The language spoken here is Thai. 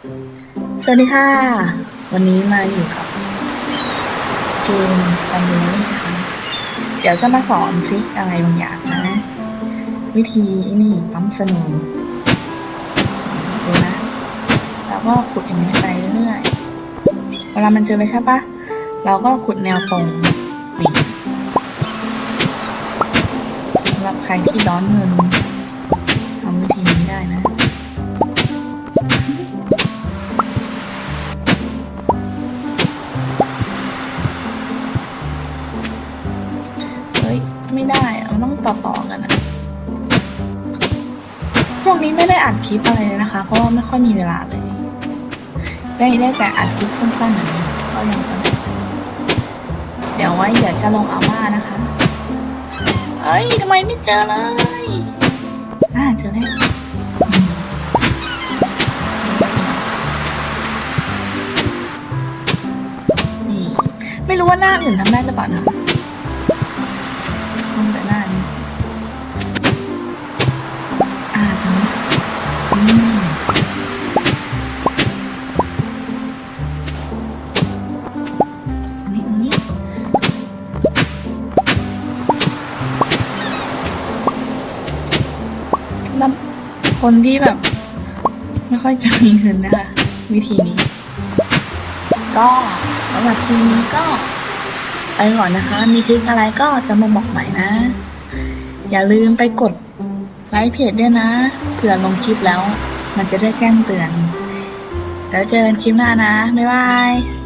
สวัสดีค่ะ วันนี้มาอยู่กับเกมสแตนเลนนะคะเดี๋ยวจะมาสอนทริคอะไรบางอย่างนะ วิธีนี่ปั๊มสนุนดูนะ แล้วก็ขุดอย่างนี้ไปเรื่อยๆเวลามันเจอเลยใช่ปะเราก็ขุดแนวตรงปิดสำหรับใครที่ร้อนเงินทำวิธีนี้ ไม่ได้อะมันต้องต่อต่อๆกันอะช่วงนี้ไม่ได้อัดคลิปอะไรเลยนะคะ เพราะว่าไม่ค่อยมีเวลาเลย ได้ได้แต่อัดคลิปสั้นๆอย่างนี้ก็ยังตอนเดี๋ยวไว้เดี๋ยวจะลงอาม่านะคะ เอ้ยทำไมไม่เจอเลย อ่าเจอแล้วนี่ไม่รู้ว่าหน้าอื่นทำได้หรือเปล่านะ ต้องแต่หน้านี้อ่าตรงนี้อืมอันนี้อันนี้สำคนที่แบบ ไม่ค่อยจะมีเงินนะคะ วิธีนี้ ก็สำหรับทีนี้ก็ ไปก่อนนะคะ มีทริคอะไรก็จะมาบอกใหม่นะ อย่าลืมไปกดไลค์เพจด้วยนะ เผื่อลงคลิปแล้ว มันจะได้แจ้งเตือน แล้วเจอกันคลิปหน้านะ บ๊ายบาย